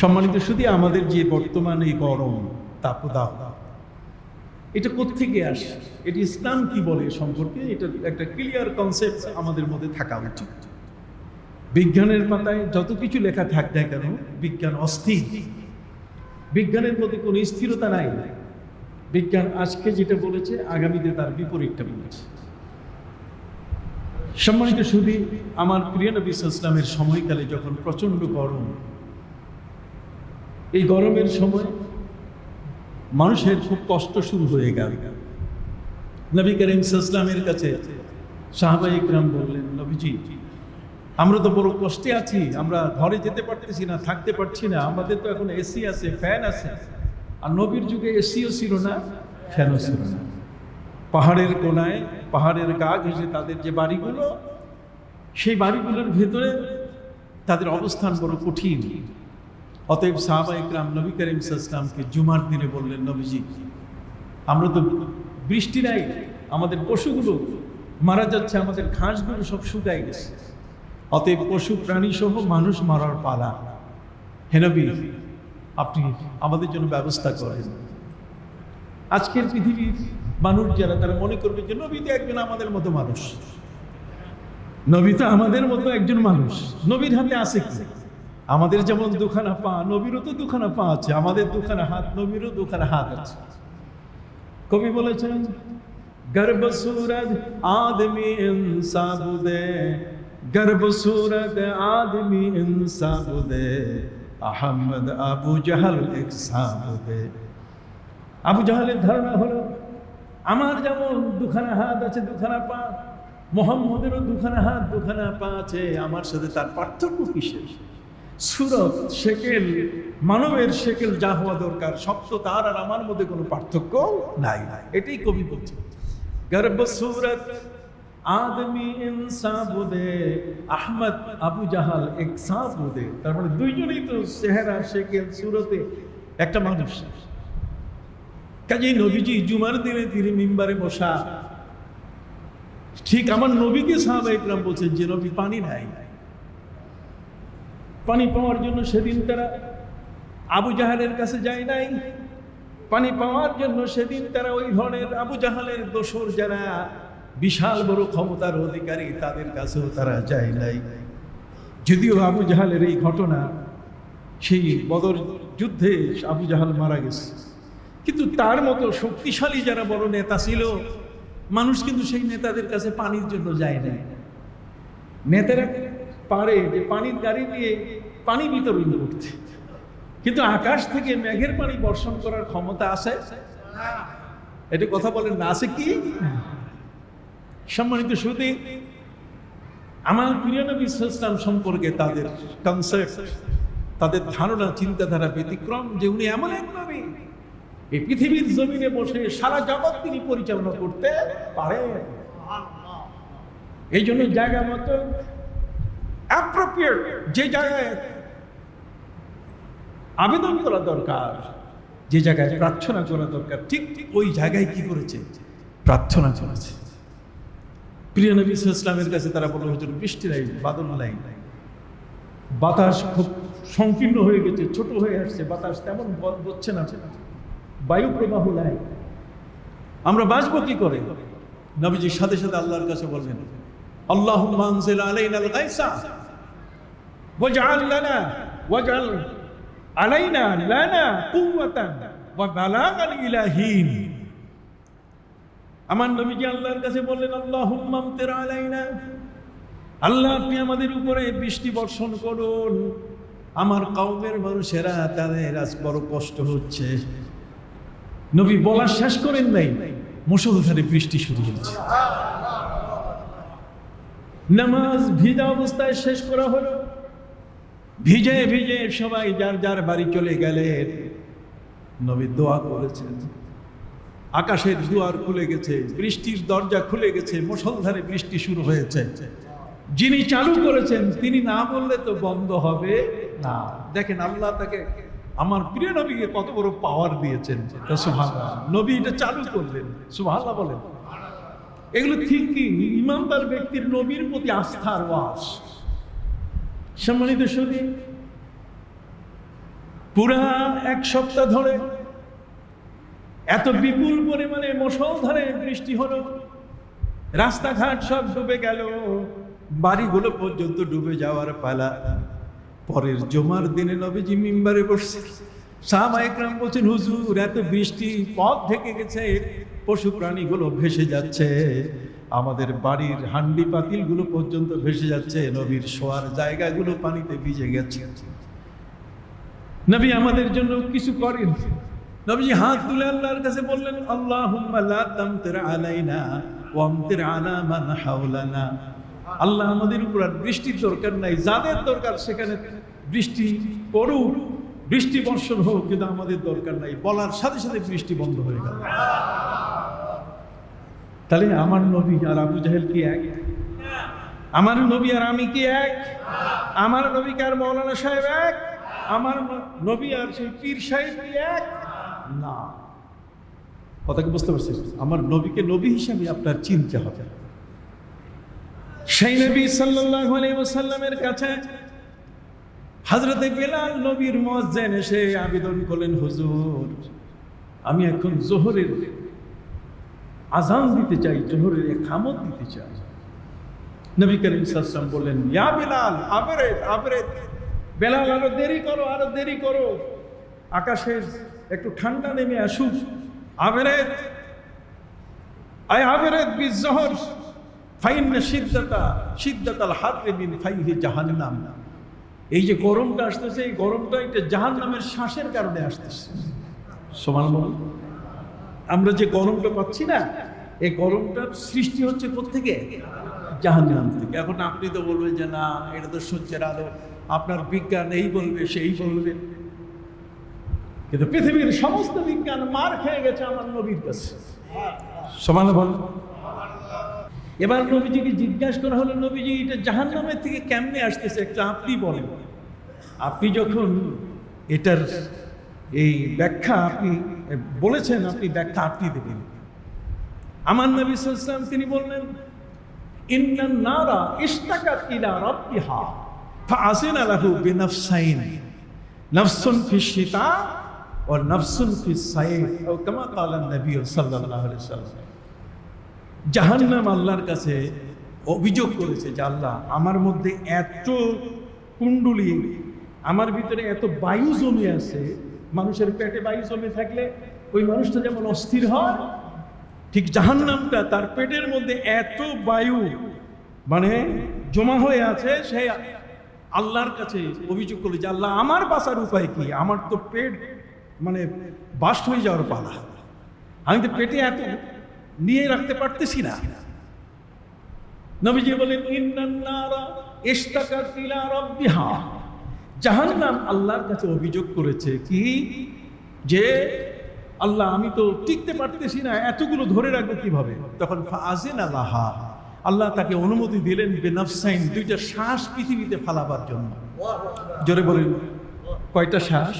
সম্মানিত শুধু আমাদের যে বর্তমান এই গরম, তাপদাহ, এটা কোত্থেকে আসে? এটি ইসলাম কি বলে সম্পর্কে? এটা একটা ক্লিয়ার কনসেপ্ট আমাদের মধ্যে থাকা উচিত। বিজ্ঞানের পাতায় যত কিছু লেখা থাক না কেন, বিজ্ঞান অস্থির। বিজ্ঞানের মধ্যে কোনো স্থিরতা নাই। বিজ্ঞান আজকে যেটা বলেছে, আগামীতে তার বিপরীতটা বলেছে। সম্মানিত শুধু আমার প্রিয় নবী ইসলামের সময়কালে যখন প্রচণ্ড গরম এই গরমের সময় মানুষের খুব কষ্ট শুরু হয়ে গেল। নবী করিম ইসলামের কাছে সাহাবা ইকরাম বললেন, নবীজি, আমরা তো বড় কষ্টে আছি, আমরা ঘরে যেতে পারতেছি না, থাকতে পারছি না, আমাদের তো এখন এসি আছে, ফ্যান আছে। আর নবীর যুগে এসিও ছিল না, ফ্যানও ছিল না। পাহাড়ের কোনায়, পাহাড়ের গা ঘেঁষে তাদের যে বাড়িগুলো, সেই বাড়িগুলোর ভেতরে তাদের অবস্থান বড় কঠিন। অতএব সাহাবা ইকরাম নবী করিম ইসলামকে জুমার দিনে বললেন, নবীজি, আমরা তো বৃষ্টি নাই, আমাদের পশুগুলো মারা যাচ্ছে, আমাদের ঘাসগুলো সব শুকাই গেছে। অতএব পশু প্রাণী সহ মানুষ মারার পালা। হে নবী, আপনি আমাদের জন্য ব্যবস্থা করেন। আজকের পৃথিবীর মানুষ যারা, তারা মনে করবে যে নবী তো একজন আমাদের মতো মানুষ। নবী তো আমাদের মতো একজন মানুষ। নবীর হাতে আছে কি? আমাদের যেমন দুখানা পা, নবীরও তো দুখানা পা আছে, আমাদের দুখানা হাত, নবীরও দুখানা হাত আছে। কবি বলেছেন, গর্ব সুরত আদমি ইনসাবুদে গর্ব সুরত আদমি ইনসাবুদে আহমদ আবু জাহাল এক সাবুদে আবু জাহালের ধারণা হলো, আমার যেমন দুখানা হাত আছে, দুখানা পা, মোহাম্মদেরও দুখানা হাত, দুখানা পা আছে, আমার সাথে তার পার্থক্য কিসের? সুরত, সেকেল, মানবের সেকেল যা হওয়া দরকার তো তার আর আমার মধ্যে কোনো পার্থক্য নাই। এটাই কবি বলছে গর্ব সুরত, আদমি ইনসাবুদে, আহমদ আবু জাহাল এক সাবুদে তার মানে দুইজনেই তো চেহারা, সেকেল, সুরতে একটা মানুষ। কাজেই নবীজি জুমার দিনে তিনি মিম্বারে বসা। ঠিক আমার নবীকে সাহাবা ইকরাম বলছেন যে, নবী, পানি নাই। পানি পাওয়ার জন্য সেদিন তারা আবু জাহালের কাছে যায় নাই। পানি পাওয়ার জন্য সেদিন তারা ওই ধরনের আবু জাহালের দোসর যারা বিশাল বড় ক্ষমতার অধিকারী, তাদের কাছেও তারা যায় নাই। যদিও আবু জাহালের এই ঘটনা, সেই বদর যুদ্ধে আবু জাহাল মারা গেছে। কিন্তু তার মতো শক্তিশালী যারা বড় নেতা ছিল, মানুষ কিন্তু সেই নেতাদের কাছে পানির জন্য যায় না নেতারা পারে যে পানির গাড়ি দিয়ে পানি বিতরণ করতে কিন্তু আকাশ থেকে মেঘের পানি বর্ষণ করার ক্ষমতা আছে? এটা কথা বলেন না, আছে কি? সম্মানিত শ্রুতি, আমার প্রিয় নবী ইসলাম সম্পর্কে তাদের কনসেপ্ট তাদের ধারণা, চিন্তাধারা ব্যতিক্রম যে উনি এমন এক নবী। এই পৃথিবীর জমিনে বসে সারা জগৎ তিনি পরিচালনা করতে পারেন। এই জন্য জায়গা মতো অ্যাপ্রোপ্রিয়েট যে জায়গায় আবেদন করা দরকার। যে জায়গায় প্রার্থনা করা দরকার, ঠিক ঠিক ওই জায়গায় কি করেছে? প্রার্থনা করেছে। প্রিয় নবী ইসলামের কাছে তারা বলল, হুজুর, বৃষ্টি নাই, বাদল নাই। বাতাস খুব সংকীর্ণ হয়ে গেছে, ছোট হয়ে আসছে, বাতাস তেমন বচ্ছে না। বায়ু প্রবাহ নাই। আমরা বাঁচবো কি করে? নবীজির সাথে সাথে আল্লাহর কাছে বলবেন আল্লাহ মানজিল গাইসা ওয়াজআল লানা, ওয়াজআল আলাইনা লানা কুওয়াতান ওয়া বালাগান ইলাহিন আমার নবীজি আল্লাহর কাছে বললেন, আল্লাহুম্মা আমতির আলাইনা। আল্লাহ, আপনি আমাদের উপরে বৃষ্টি বর্ষণ করুন। আমার কওমের মানুষেরা তাদের আজ বড় কষ্ট হচ্ছে। নবী বলা শেষ করেন নাই, মুসলধারে বৃষ্টি শুরু হয়েছে। নামাজ ভিজা অবস্থায় শেষ করা হলো। ভিজে ভিজে সবাই যার যার বাড়ি চলে গেলেন নবী দোয়া করেছেন। আকাশের দুয়ার খুলে গেছে, বৃষ্টির দরজা খুলে গেছে মুসলধারে বৃষ্টি শুরু হয়েছে। যিনি চালু করেছেন, তিনি না বললে তো বন্ধ হবে না। দেখেন আল্লাহ তাকে, আমার প্রিয় নবীকে কত বড় পাওয়ার দিয়েছেন। নবী এটা চালু করলেন। সুবহানাল্লাহ বলেন। এগুলো ঠিক কি? ইমানদার ব্যক্তির নবীর প্রতি আস্থার ওয়াস সম্মানিত সদী পুরা এক সপ্তাহ ধরে এত বিপুল পরিমাণে মুষলধারে বৃষ্টি হলো, রাস্তাঘাট সব ডুবে গেল, বাড়িগুলো পর্যন্ত ডুবে যাওয়ার পালা। পরের জমার দিনে নবীজি মিম্বারে বসছে। সাহাবা বলছেন, হুজুর, এত বৃষ্টি পথ ঢেকে গেছে, পশু প্রাণীগুলো ভেসে যাচ্ছে। আমাদের বাড়ির হান্ডি পাতিলগুলো পর্যন্ত ভেসে যাচ্ছে নবীর শোয়ার জায়গাগুলো পানিতে ভিজে গেছে। নবী আমাদের জন্য কিছু করেন। নবীজি হাত তুলে আল্লাহর কাছে বললেন তামতির আলাইনা আল্লাহ আমাদের উপর আর বৃষ্টির দরকার নাই, যাদের দরকার সেখানে বৃষ্টি পড়ুক, বৃষ্টি বর্ষণ হোক, কিন্তু আমাদের দরকার নাই, বলার সাথে সাথে বৃষ্টি বন্ধ হয়ে গেল। তাহলে আমার নবী আর আবু জাহেল কি এক? আমার নবী আর আমি কি এক? আমার নবী আর মৌলানা সাহেব এক? আমার নবী আর সেই পীর সাহেব কি এক? না। কথা কি বুঝতে পারছি আমার নবীকে নবী হিসাবে আপনার চিনতে হবে। সেই নবী সাল্লাল্লাহু আলাইহি ওয়াসাল্লামের কাছে হযরতে বেলাল নবীর মুয়াজ্জিন এসে আবেদন করলেন, হুজুর, আমি এখন জোহরের আজান দিতে চাই, জোহরের খামত দিতে চাই। নবী করিম সাল্লাম বললেন ইয়া বেলাল আবরেত আবরেত বেলাল, আরও দেরি করো, আরও দেরি করো। আকাশের একটু ঠান্ডা নেমে আসুক। আবরেত আয় আবরেত বিজহর ফাইন সিদ্ধতা সিদ্ধতাল হাতে বিন ফাইহি জাহান্নাম। এই যে গরমটা আসতেছে, এই গরমটা এটা জাহান্নামের শ্বাসের কারণে আসতেছে। সমান বল আমরা যে গরমটা পাচ্ছি না, এই গরমটার সৃষ্টি হচ্ছে কোথেকে জাহান্নাম থেকে। এখন আপনি তো বলবেন যে, না, এটা তো সূর্যের আলো, আপনার বিজ্ঞান এই বলবে, সেই বলবে। কিন্তু পৃথিবীর সমস্ত বিজ্ঞান মার খেয়ে গেছে আমার নবীর কাছে। সমান বল। এবার নবীজিকে জিজ্ঞাসা করা হলো, নবীজি, এটা জাহান্নামের থেকে কেমনে আসতেছে? একটা আপনি বলেন। আপনি যখন এটার এই ব্যাখ্যা আপনি বলেছেন আপনি ব্যাখ্যা আপনি দেবেন। আমার নবী সাল্লাম তিনি বললেন, ইন্নান নারা ইস্তাকাত ইলা রাব্বিহা ফাআসিনা লাহু বিনাফসাইন। নাফসুন ফি শিতা ওয়া নাফসুন ফি সাইফ ও কামা ক্বালা নবী সাল্লাল্লাহু আলাইহি ওয়াসাল্লাম। জাহান্নাম আল্লাহর কাছে অভিযোগ করেছে যে আল্লাহ, আমার মধ্যে এত কুণ্ডুলি, আমার ভিতরে এত বায়ু জমে আছে মানুষের পেটে বায়ু জমে থাকলে ওই মানুষটা যেমন অস্থির হয়, ঠিক জাহান্নামটা তার পেটের মধ্যে এত বায়ু মানে জমা হয়ে আছে, সে আল্লাহর কাছে অভিযোগ করলে যে, আল্লাহ, আমার বাঁচার উপায় কি? আমার তো পেট মানে বাস্ট হয়ে যাওয়ার পালা। আমি তো পেটে এত নিয়ে রাখতে পারতেছি না। নবীজি বলেন ইন্নান্নারা ইলা রাব্বিহা। জাহান্নাম আল্লাহর কাছে অভিযোগ করেছে কি? যে আল্লাহ, আমি তো টিকতে পারতেছি না, এতগুলো ধরে রাখব কীভাবে? তখন ফাজিন আল্লাহা আল্লাহ তাকে অনুমতি দিলেন বেনাফসাইন দুইটা শ্বাস পৃথিবীতে ফালাবার জন্য। জোরে বলেন। কয়টা শ্বাস?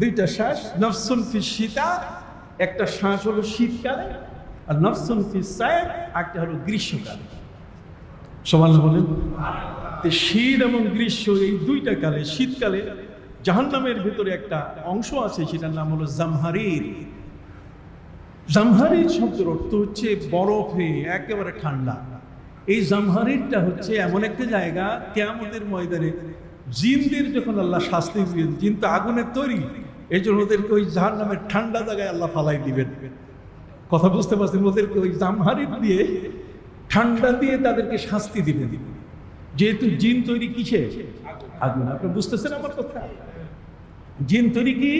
দুইটা শ্বাস। নফসুন ফি শীতা, একটা শ্বাস হলো শীতকালে, আর নফসুন ফি সায়েব একটা হলো গ্রীষ্মকালে। সমান বলেন। শীত এবং গ্রীষ্ম, এই দুইটা কালে, শীতকালে জাহান্নামের ভিতরে একটা অংশ আছে, সেটার নাম হলো জামহারির। জামহারির শব্দের অর্থ হচ্ছে বরফে, একেবারে ঠান্ডা। এই জামহারিরটা হচ্ছে এমন একটা জায়গা, কেয়ামতের ময়দানে জিনদের যখন আল্লাহ শাস্তি দিবেন, জিন তো আগুনের তৈরি এই জন্য ওদেরকে ওই জাহান নামের ঠান্ডা জায়গায় আল্লাহ ফালাই দিবেন। কথা বুঝতে পারছেন? ওদেরকে ওই জামহারির দিয়ে ঠান্ডা দিয়ে তাদেরকে শাস্তি দিবেন। যেহেতু জিন তৈরি কিসে? আগুন। আপনি বুঝতেছেন আমার কথা? জিন তৈরি কি?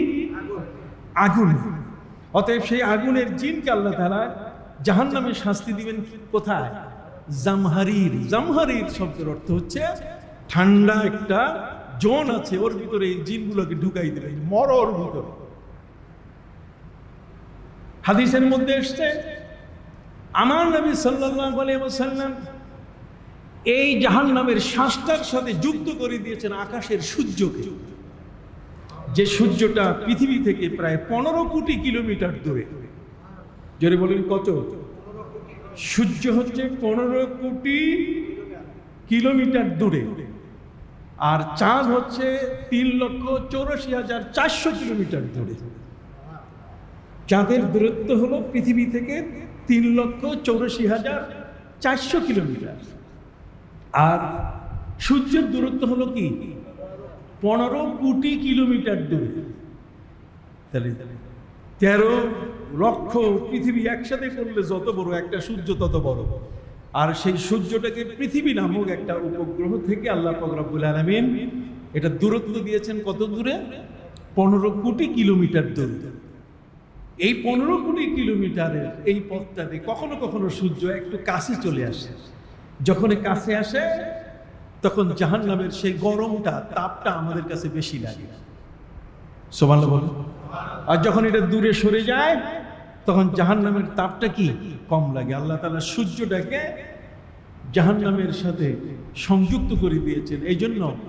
আগুন। অতএব সেই আগুনের জিনকে আল্লাহ তারা জাহান নামে শাস্তি দিবেন কোথায়? জামহারির। জামহারির শব্দের অর্থ হচ্ছে ঠান্ডা একটা জোন আছে, ওর ভিতরে এই জিনগুলোকে ঢুকাই দেবে মরর ভিতরে। হাদিসের মধ্যে এসছে, আমার নবী সাল্লাল্লাহু আলাইহি ওয়াসাল্লাম এই জাহান্নামের শ্বাসটার সাথে যুক্ত করে দিয়েছেন আকাশের সূর্যকে। যে সূর্যটা পৃথিবী থেকে প্রায় পনেরো কোটি কিলোমিটার দূরে। জোরে বলেন কত? সূর্য হচ্ছে পনেরো কোটি কিলোমিটার দূরে। আর চাঁদ হচ্ছে তিন লক্ষ চৌরাশি হাজার চারশো কিলোমিটার দূরে। চাঁদের দূরত্ব হলো পৃথিবী থেকে তিন লক্ষ চৌরাশি হাজার চারশো কিলোমিটার। আর সূর্যের দূরত্ব হলো কি? পনেরো কোটি কিলোমিটার দূরে। তাহলে তেরো লক্ষ পৃথিবী একসাথে করলে যত বড় একটা সূর্য তত বড়। আর সেই সূর্যটাকে পৃথিবী নামক একটা উপগ্রহ থেকে আল্লাহ ফকরাবুল আলমিন এটা দূরত্ব দিয়েছেন কত দূরে? পনেরো কোটি কিলোমিটার দূরে। এই পনেরো কোটি কিলোমিটারের এই পথটাতে কখনো কখনো সূর্য একটু কাছে চলে আসে। যখন কাছে আসে, তখন জাহান নামের সেই গরমটা, তাপটা আমাদের কাছে বেশি লাগে। সোমাল বল আর যখন এটা দূরে সরে যায়, তখন জাহান নামের তাপটা কি? কম লাগে। আল্লাহ তালা সূর্যটাকে জাহান নামের সাথে সংযুক্ত করে দিয়েছেন। এই জন্য